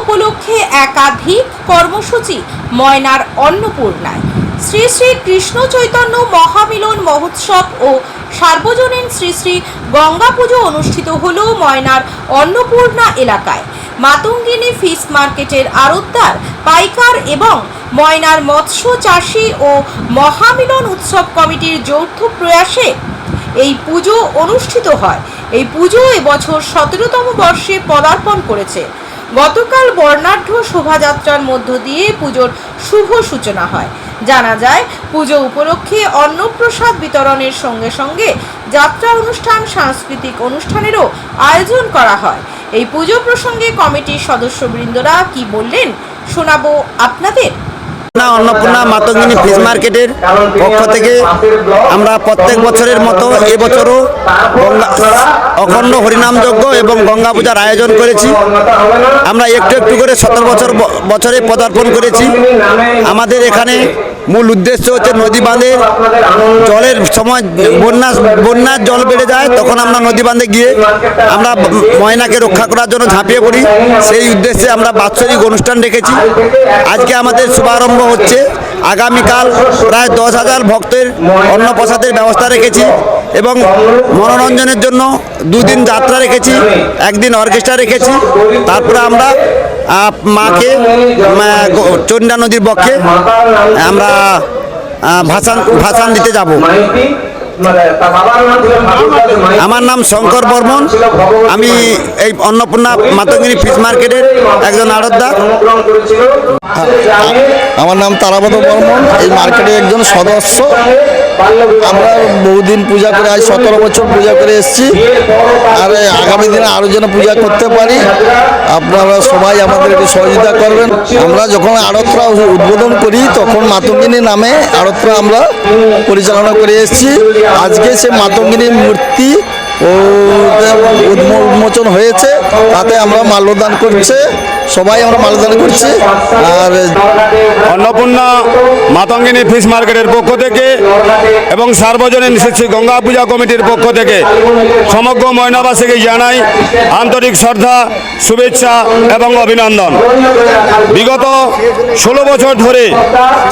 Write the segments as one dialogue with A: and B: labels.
A: উপলক্ষে একাধিক কর্মসূচি ময়নার অন্নপূর্ণায়। শ্রী শ্রী কৃষ্ণ চৈতন্য মহামিলন মহোৎসব ও সার্বজনীন শ্রী শ্রী গঙ্গা পুজো অনুষ্ঠিত হল ময়নার অন্নপূর্ণা এলাকায়। মাতঙ্গিনী ফিশ মার্কেটের আড়তদার, পাইকার এবং ময়নার মৎস্য চাষি ও মহামিলন উৎসব কমিটির যৌথ প্রয়াসে এই পুজো অনুষ্ঠিত হয়। এই পুজো এবছর সতেরোতম বর্ষে পদার্পণ করেছে। গতকাল বর্ণাঢ্য শোভাযাত্রার মধ্য দিয়ে পুজোর শুভ সূচনা হয়। জানা যায়, পুজো উপলক্ষে অন্নপ্রসাদ বিতরণের সঙ্গে সঙ্গে যাত্রা অনুষ্ঠান, সাংস্কৃতিক অনুষ্ঠানেরও আয়োজন করা হয়। এই পুজো প্রসঙ্গে কমিটির সদস্যবৃন্দরা কি বললেন, শোনাবো আপনাদের।
B: না, অন্নপূর্ণা মাতঙ্গিনী ফিস মার্কেটের পক্ষ থেকে আমরা প্রত্যেক বছরের মতো এবছরও অখণ্ড হরিনামযজ্ঞ এবং গঙ্গা পূজার আয়োজন করেছি। আমরা একটু একটু করে সতেরো বছর বছরে পদার্পণ করেছি। আমাদের এখানে মূল উদ্দেশ্য হচ্ছে নদী বাঁধে। জলের সময় বন্যা বন্যার জল বেড়ে যায়, তখন আমরা নদী বাঁধে গিয়ে আমরা ময়নাকে রক্ষা করার জন্য ঝাঁপিয়ে পড়ি। সেই উদ্দেশ্যে আমরা বাৎসরিক অনুষ্ঠান রেখেছি। আজকে আমাদের শুভারম্ভ হচ্ছে। আগামীকাল প্রায় দশ হাজার ভক্তের অন্নপ্রসাদের ব্যবস্থা রেখেছি এবং মনোরঞ্জনের জন্য দুদিন যাত্রা রেখেছি, একদিন অর্কেস্ট্রা রেখেছি। তারপরে আমরা মাকে চণ্ডা নদীর পক্ষে আমরা ভাসান ভাসান দিতে যাব। আমার নাম শঙ্কর বর্মন। আমি এই অন্নপূর্ণা মাতঙ্গিনী ফিশ মার্কেটের একজন আড়তদার।
C: আমার নাম তারাপদ বর্মন। এই মার্কেটের একজন সদস্য। আমরা বহুদিন পূজা করে আজ সতেরো বছর পূজা করে এসেছি। আর আগামী দিনে আরও যেন পূজা করতে পারি, আপনারা সবাই আমাদেরকে সহযোগিতা করবেন। আমরা যখন আড়তরা উদ্বোধন করি, তখন মাতঙ্গিনী নামে আড়তরা আমরা পরিচালনা করে এসেছি। আজকে সে মাতঙ্গিনীর মূর্তি ও উন্মো- উন্মোচন হয়েছে তাতে আমরা মাল্যদান করছে, সবাই আমরা মাল্যদান করছি। আর
D: অন্নপূর্ণা মাতঙ্গিনী ফিশ মার্কেটের পক্ষ থেকে এবং সার্বজনীন শ্রী গঙ্গা পূজা কমিটির পক্ষ থেকে সমগ্র ময়নাবাসীকে জানাই আন্তরিক শ্রদ্ধা, শুভেচ্ছা এবং অভিনন্দন। বিগত ষোলো বছর ধরে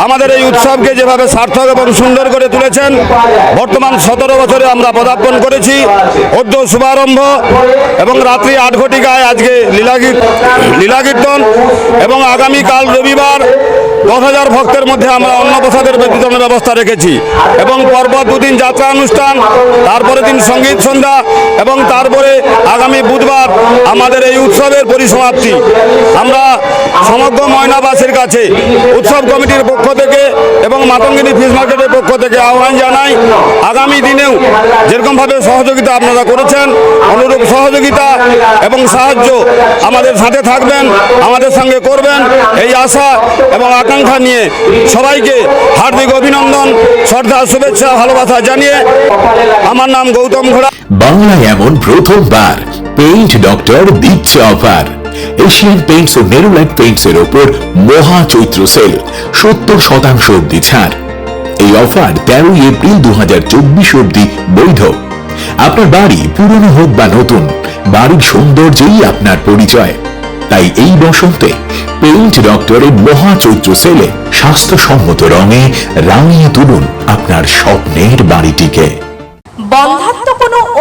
D: আমাদের এই উৎসবকে যেভাবে সার্থক এবং সুন্দর করে তুলেছেন, বর্তমান সতেরো বছরে আমরা পদার্পণ করেছি। অদ্য শুভারম্ভ এবং রাত্রি আট ঘটিকায় আজকে লীলাগীত লীলাকীর্তন এবং আগামীকাল রবিবার দশ হাজার ভক্তের মধ্যে আমরা অন্নপ্রসাদের বিতরণের ব্যবস্থা রেখেছি। এবং পরপর দুদিন যাত্রা অনুষ্ঠান তারপরে দিন সংগীত সন্ধ্যা, এবং তারপরে আগামী বুধবার আমাদের এই উৎসবের পরিসমাপ্তি। আমরা সমগ্র ময়নাবাসীর কাছে উৎসব কমিটির পক্ষ থেকে এবং মাতঙ্গিনী ফিশ মার্কেটের পক্ষ থেকে আহ্বান জানাই, আগামী দিনেও যেরকমভাবে সহযোগিতা আপনারা করেছেন, অনুরূপ সহযোগিতা এবং সাহায্য আমাদের সাথে থাকবেন, আমাদের সঙ্গে করবেন, এই আশা এবং আকাঙ্ক্ষা নিয়ে সবাইকে হার্দিক অভিনন্দন শ্রদ্ধা শুভেচ্ছা, ভালোবাসা জানিয়ে আমার নাম গৌতম ঘোড়া।
E: বাংলায় এমন প্রথমবার পেইন্ট ডক্টর দিচ্ছে অফার এশিয়ান পেইন্টস ও নেরোলাইট পেইন্টস এর ওপর মহা চৈত্র সেল সত্তর শতাংশ অব্দি ছাড়। এই অফার তেরোই এপ্রিল দু অব্দি বৈধ। আপনার বাড়ি পুরনো হোক বা নতুন, বাড়ির সৌন্দর্যই আপনার পরিচয়। তাই এই বসন্তে পেইন্ট ডক্টরের মহা চৈত্র সেলে স্বাস্থ্যসম্মত রঙে রাঙিয়ে তুলুন আপনার স্বপ্নের বাড়িটিকে।
A: বন্ধাত্ম